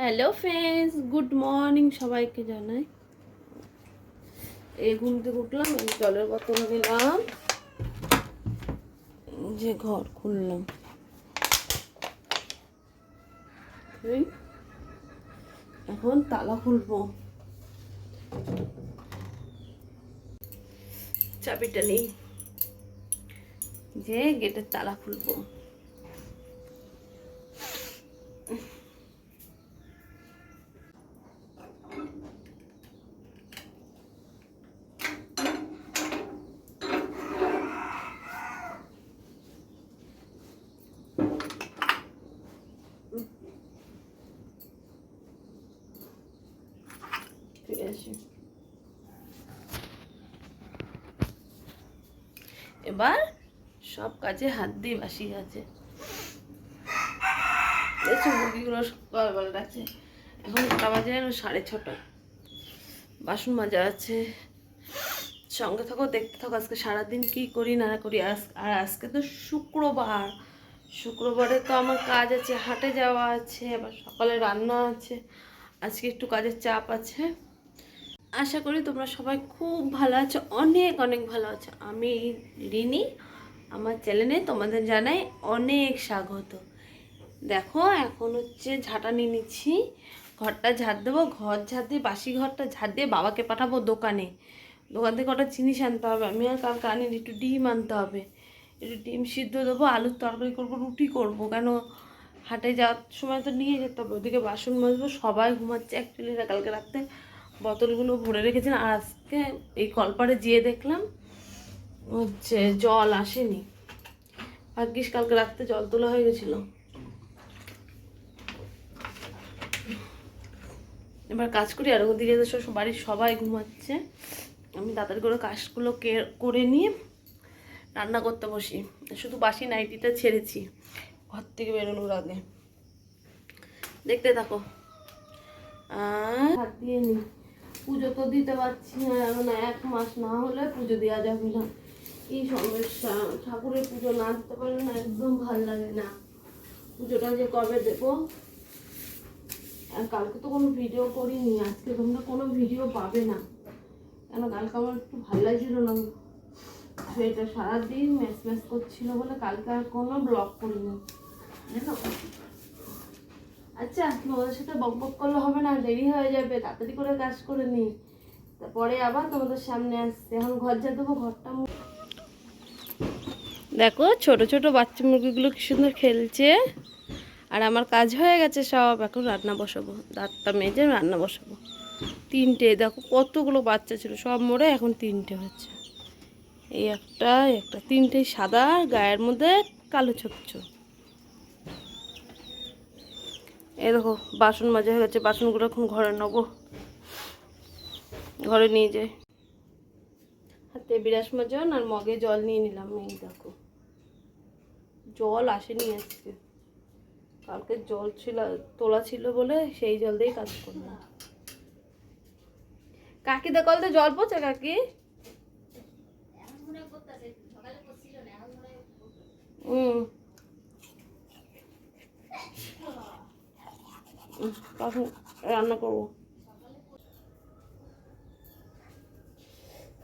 Hello friends good morning সবাইকে জানাই। এই ঘুম থেকে উঠলাম, এই জলের বোতল নিলাম। যে ঘর খুললাম। এখন তালা খুলবো। চাবিটা নেই। যে গেটের তালা খুলবো ঠিক আছে এবার সব কাজে হাত দিয়ে বাসি আছে। দেখছ মুরগিগুলো সকালবেলা ডাকছে। এখন কটা বাজে সাড়ে ছটা। বাসন মাজা আছে। সঙ্গে থাকো, দেখতে থাকো আজকে সারাদিন কি করি, না করি। আজ- আর আজকে তো শুক্রবার। শুক্রবারে তো আমার কাজ আছে, হাটে যাওয়া আছে, আবার সকালে রান্না আছে। আজকে একটু কাজের চাপ আছে। আশা করি তোমরা সবাই খুব ভালো আছো, অনেক অনেক ভালো আছো। আমি রিনি, আমার চ্যানেলে তোমাদের জানাই অনেক স্বাগত। দেখো, এখন হচ্ছে ঝাঁটা নিয়ে নিচ্ছি। ঘরটা ঝাড় দেবো, ঘর ঝাড় দিয়ে, বাসি ঘরটা ঝাড় দিয়ে বাবাকে পাঠাবো দোকানে। দোকান থেকে কটা জিনিস আনতে হবে, আমি আর কালকে আনি একটু ডিম আনতে হবে। একটু ডিম সিদ্ধ দেবো, আলুর তরকারি করব, রুটি করব, কেন হাটে যাওয়ার সময় তো নিয়ে যেতে হবে। ওদিকে বাসন মাজবো, সবাই ঘুমাচ্ছে অ্যাকচুয়ালি কালকে রাত্রে বোতলগুলো ভরে রেখেছেন আর আজকে এই কলপারে যেয়ে দেখলাম, হচ্ছে জল আসেনি। ভাগ্যিস কালকে রাত্রে জল তোলা হয়ে গেছিল। এবার কাজ করি, আর ওদিকে সব বাড়ির সবাই ঘুমাচ্ছে। আমি তাড়াতাড়ি করে কাজগুলো করে নিয়ে রান্না করতে বসি। শুধু বাসি নাইটিটা ছেড়েছি, ঘর থেকে বেরোনোর আগে। দেখতে থাকো। আর দিয়ে নি পুজো তো দিতে পারছি না এক মাস না হলে পুজো দেওয়া যাবে না। এই সমস্যা, ঠাকুরের পুজো না দিতে পারলে না একদম ভালো লাগে না। পুজোটা যে কবে দেবো? আর কালকে তো কোনো ভিডিও করিনি, আজকে তোমরা কোনো ভিডিও পাবে না। কেন কালকে আমার একটু ভালো লাগছিল না। সেটা সারাদিন ম্যাচ ম্যাচ করছিল বলে কালকে আর কোনো ব্লগ করিনি। জানো? আচ্ছা তোমাদের সাথে বক বক করলে হবে না, দেরি হয়ে যাবে, তাড়াতাড়ি করে কাজ করে নি। তারপরে আবার তোমাদের সামনে আসছে। এখন ঘর যা দেবো, ঘরটা দেখো, ছোট ছোট বাচ্চা মুরগিগুলো কি সুন্দর খেলছে। আর আমার কাজ হয়ে গেছে সব, এখন রান্না বসাবো। দাঁতটা মেজে রান্না বসাবো। তিনটে, দেখো কতগুলো বাচ্চা ছিল, সব মরে এখন তিনটে হচ্ছে। এই একটা একটা তিনটে সাদা, গায়ের মধ্যে কালো ছোপ ছোপ। এই দেখো বাসন মাজা হয়ে গেছে বাসনগুলো এখন ঘরে নেব। ঘরে নিয়ে যাই। হাতে বিরাস মাজন আর মগে জল নিয়ে নিলাম এই দেখো। জল আসেনি আজকে। কালকে জল ছিল তোলা ছিল বলে সেই জল দিয়েই কাজ করলাম। কাকি দা কলতে জল পচে কাকি? হুম। তখন রান্না করব।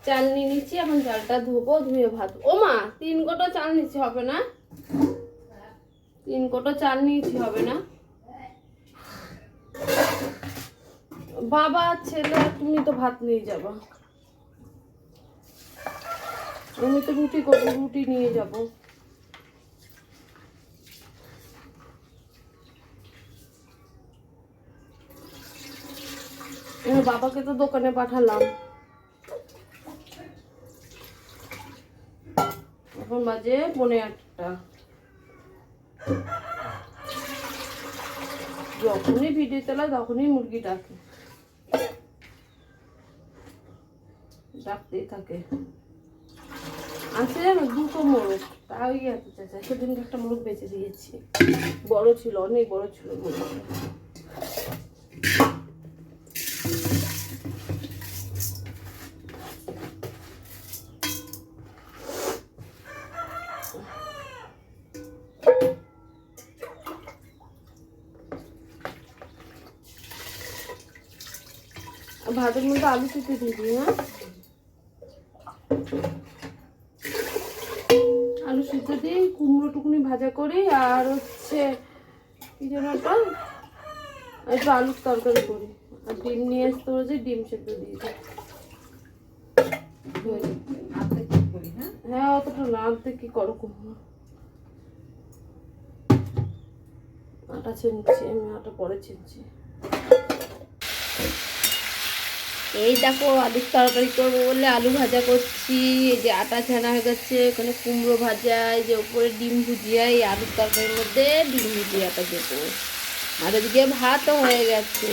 চাল নিয়ে নিচ্ছি, এখন চালটা ধুবো, ধুয়ে ভাত। ও মা, তিন কোটো চাল নিচ্ছি, হবে না? তিন কোটো চাল নিয়েছি, হবে না? বাবা, ছেলে, তুমি তো ভাত নিয়ে যাব। আমি তো রুটি করব, রুটি নিয়ে যাব। বাবাকে তো দোকানে পাঠালাম। এখন বাজে পৌনে আটটা। যখনই ভিডিও চালায় তখনই মুরগি ডাকে। ডাকতেই থাকে। আছে জানো, দুটো মোরগ। তাই আছে চাচা, সেদিনকে একটা মোরগ বেঁচে দিয়েছি। বড় ছিল, অনেক বড় ছিল মোরগটা। ভাতের মধ্যে আলু সিদ্ধ দিয়ে দিই হ্যাঁ? আলু সিদ্ধ দিই কুমড়ো টুকুনি ভাজা করি, আর হচ্ছে কি যেন একটু আলুর তরকারি করি। ডিম নিয়ে আসতে হয়েছে ডিম সেদ্ধ দিয়ে দিই হ্যাঁ অতটা না অর্ধেক কি করো আটা ছিনছি, আমি আটা পরে ছিনছি। এই দেখো, আলুর তরকারি করব বলে আলু ভাজা করছি। এই যে আটা ছানা হয়ে গেছে ওখানে কুমড়ো ভাজা, এই যে উপরে ডিম ভুজিয়া, এই আলুর তরকারির মধ্যে ডিম ভুজিয়াটা দেবো। আর এদিকে ভাতও হয়ে গেছে।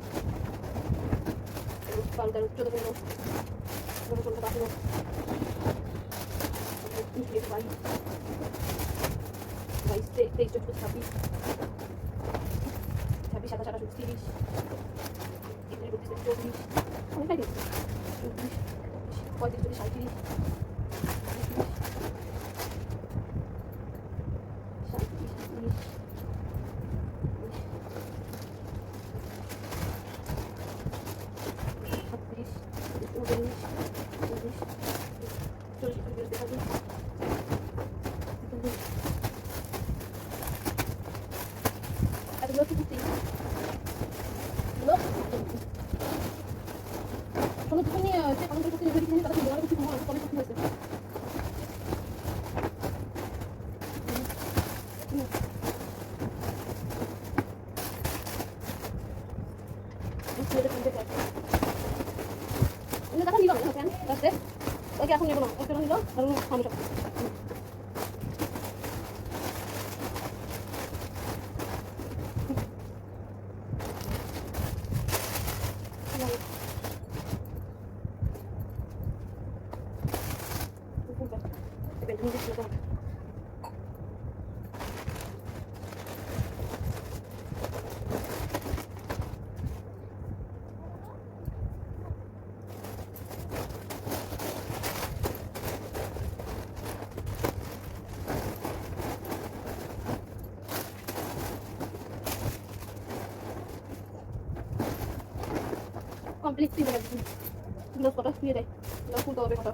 তেরো চোদ্দ পনেরো পনেরো ষোলো সতেরো বাইশ, তেইশ চব্বিশ, ছাব্বিশ ছাব্বিশ, সাতাশ, আঠাশ, উনত্রিশ, তিরিশ একত্রিশ চৌত্রিশ অনেকটাই দিয়েছে চৌত্রিশ, পঁয়ত্রিশ, চল্লিশ সাঁত্রিশ সাঁত্রিশ তিরিশ উনচল্লিশ চল্লিশ চল্লিশ একচল্লিশ তেতাল্লিশ চল্লিশ এতগুলো কি করতেই এগুলো কোনো কিছু নিয়ে যে কোনো কিছু নিয়ে যদি তাদের বড় কিছু হয় তবে কিছু হয়েছে ওকে এখন নেব না ওকে নিল আর আমি সব কমপ্লিট কটা দিয়ে খুলতে হবে কটা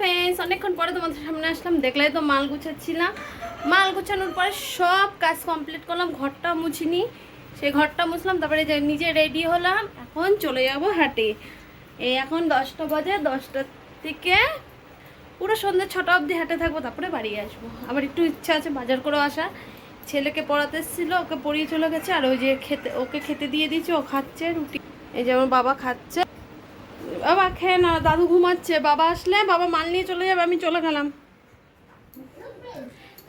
ফ্রেন্ডস অনেকক্ষণ পরে তোমাদের সামনে আসলাম। দেখলাই তো মাল গুছাচ্ছিলাম। মাল গুছানোর পরে সব কাজ কমপ্লিট করলাম। ঘরটা মুছিনি। সেই ঘরটা মুছলাম। তারপরে নিজে রেডি হলাম, এখন চলে যাব হাটে। এই এখন দশটা বাজে, দশটার থেকে পুরো সন্ধ্যে ছটা অবধি হাটে থাকব, তারপরে বাড়ি আসব। আবার একটু ইচ্ছা আছে বাজার করেও আসা। ছেলেকে পড়াতে এসেছিল, ওকে পড়িয়ে চলে গেছে, আর ওই যে খেতে, ওকে খেতে দিয়ে দিয়েছে, ও খাচ্ছে রুটি। এই যে আমার বাবা খাচ্ছে। বাবা, খেয়ে না দাদু ঘুমাচ্ছে। বাবা আসলে, বাবা মাল নিয়ে চলে যাবে, আমি চলে গেলাম।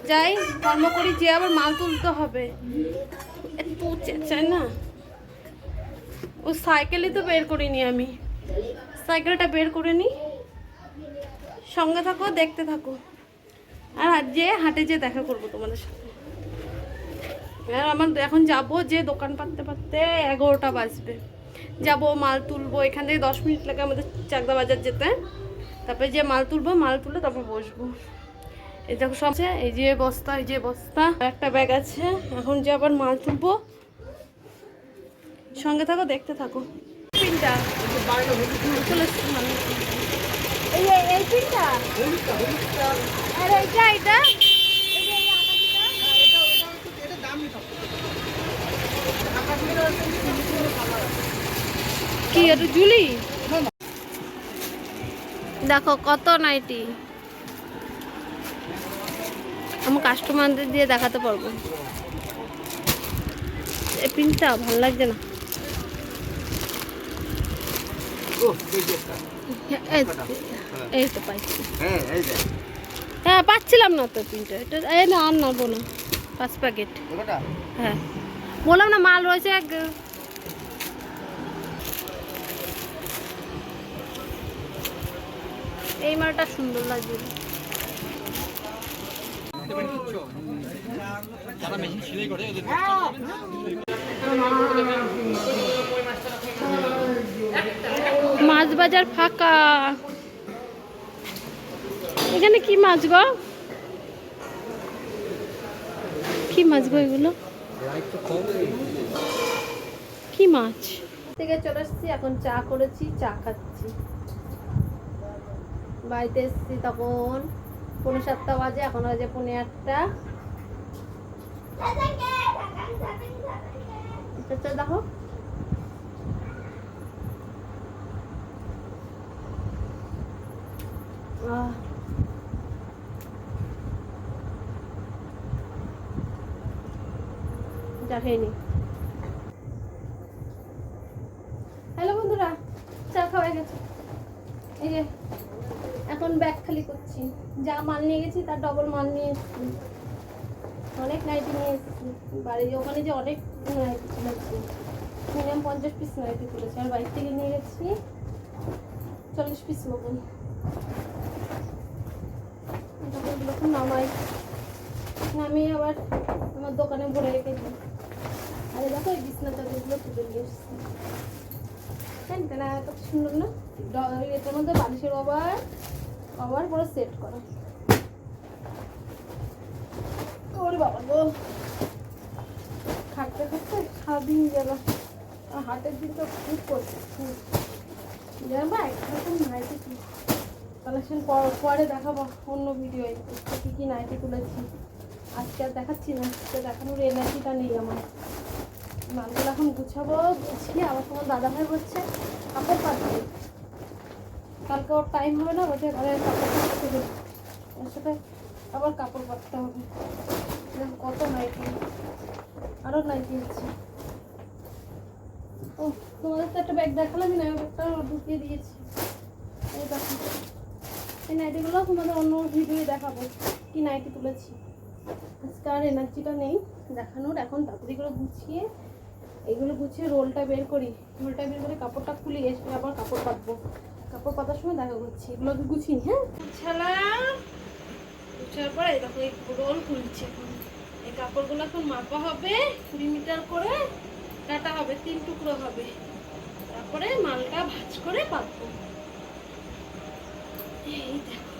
যাই, কর্ম করি, যে আবার মাল তুলতে হবে। চাই না? ও সাইকেলই তো বের করিনি আমি। সাইকেলটা বের করে নি। সঙ্গে থাকো, দেখতে থাকো। আর যে হাটে যে দেখা করব তোমাদের সাথে। আর আমার এখন যাব যে দোকান পাততে পাততে এগারোটা বাজবে। যাব, মাল তুলবো, এখান থেকে দশ মিনিট লাগে আমাদের চাকদা বাজার যেতে। তারপরে যে মাল তুলবো, মাল তুলে তারপর বসবো। এই দেখো সব এই যে বস্তা, এই যে বস্তা। একটা ব্যাগ আছে, এখন যে আবার মাল তুলবো। সঙ্গে থাকো, দেখতে থাকো। পিনটা পিনটা কি জুলি দেখো, কত নাইটি। আমি কাস্টমারদের দিয়ে দেখাতে পারব। এই প্রিন্টটা ভালো লাগছে না ও এই তো পাইছি হ্যাঁ পাচ্ছিলাম না তো তিনটে। এটা এই না আর নেব না পাঁচ প্যাকেট হ্যাঁ। বললাম না মাল রয়েছে এক। এই মালটা সুন্দর লাগছে মাছ বাজার ফাঁকা। এখানে কি মাছ গো? কি মাছ গো এগুলো? কি মাছ? থেকে চলে এসেছি এখন চা করেছি, চা খাচ্ছি। বাড়িতে এসেছি তখন। পৌনে সাতটা বাজে, এখন বাজে পৌনে আটটা। আচ্ছা দেখো। চা হ্যালো বন্ধুরা, চা খাওয়া গেছে। এই যে এখন ব্যাগ খালি করছি। যা মাল নিয়ে গেছি, তার ডবল মাল নিয়ে এসেছি। অনেক নাইটি নিয়ে এসেছি। বাড়ি ওখানে যে অনেক নাইটি তুলেছি। মিনিমাম পঞ্চাশ পিস নাইটি তুলেছি। আর বাড়ি থেকে নিয়ে গেছি চল্লিশ পিস মতন। এখন নামাই। নামিয়ে আবার আমার দোকানে ভরে রেখে দিই। আরে দেখো এই বিছনা চাদরগুলো তুলে নিয়ে এসেছি। হ্যাঁ না কত সুন্দর না? এটার মধ্যে বালিশের কভার কভার পুরো সেট করা। ওরে বাবা গো। খাটতে খাটতে সারাদিন গেল। হাটের তো খুব করছে খুব জানো বা একরকম নাইটি কি? কালেকশন পরে দেখাবো অন্য ভিডিওয়ে কী কী নাইটি তুলেছি। আজকে আর দেখাচ্ছি না, আজকে দেখানোর এনার্জিটা নেই আমার। মালগুলো এখন গুছাবো, গুছিয়ে আবার তোমার দাদা ভাই বলছে কাপড় পাতবে কালকে ওর টাইম হবে না, বলছে ঘরে কাপড় ওর সাথে আবার কাপড় পাততে হবে। কত নাইটি আরও নাইটি আছে। ও, তোমাদের তো একটা ব্যাগ দেখালামই না ওই ব্যাগটা ঢুকিয়ে দিয়েছি। এই দেখো। এই নাইটিগুলো তোমাদের অন্য ভিডিও দেখাবো, কি নাইটি তুলেছি। আজকে আর এনার্জিটা নেই দেখানোর, এখন তাড়াতাড়ি করে গুছিয়ে এগুলো গুছিয়ে রোলটা বের করি। রোলটা বের করে কাপড়টা খুলি এসে আবার কাপড় পাতবো কাপড় পাতার সময় দেখা করছি এগুলো গুছিয়ে হ্যাঁ? গুছালাম। গুছার পরে দেখো এই রোল খুলছে এখন। এই কাপড়গুলো এখন মাপা হবে কুড়ি মিটার করে কাটা হবে তিন টুকরো হবে। তারপরে মালটা ভাজ করে পাতবো। এই দেখো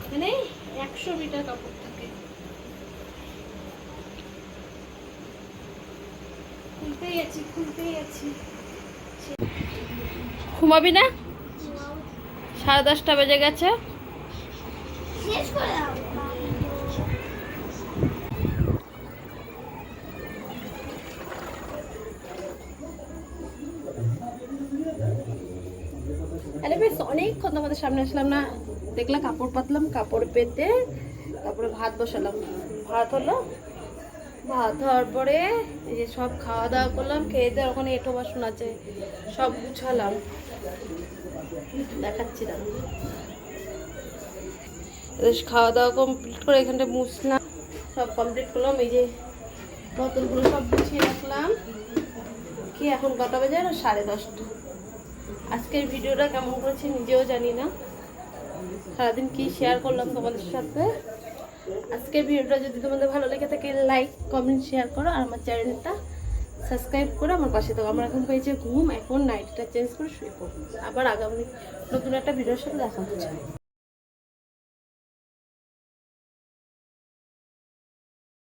এখানে একশো মিটার কাপড় থাকে। খুলতেই আছি খুলতেই আছি। ঘুমাবি না? সাড়ে দশটা বেজে গেছে। শেষ করে দাও। আরে বেশ অনেকক্ষণ তোমাদের সামনে আসলাম না। দেখলাম কাপড় পাতলাম কাপড় পেতে তারপরে ভাত বসালাম। ভাত হলো? ভাত হওয়ার পরে এই যে সব খাওয়া দাওয়া করলাম খেয়ে দিয়ে ওখানে এঁটো বাসন আছে সব গুছালাম। দেখাচ্ছি না। খাওয়া দাওয়া কমপ্লিট করে এখানটা মুছলাম। সব কমপ্লিট করলাম, এই যে বোতলগুলো সব গুছিয়ে রাখলাম। কি এখন কটা বাজে না সাড়ে দশটা। আজকের ভিডিওটা কেমন করেছি নিজেও জানি না। সারাদিন কি শেয়ার করলাম তোমাদের সাথে? আজকের ভিডিওটা যদি তোমাদের ভালো লেগে থাকে লাইক কমেন্ট শেয়ার করো। আর আমার চ্যানেলটা সাবস্ক্রাইব করে আমার পাশে থাকো। আমার এখন পেয়েছে ঘুম, এখন নাইটটা চেঞ্জ করে শুয়ে পড়ব। আবার আগামী নতুন একটা ভিডিওর সাথে দেখা হচ্ছে।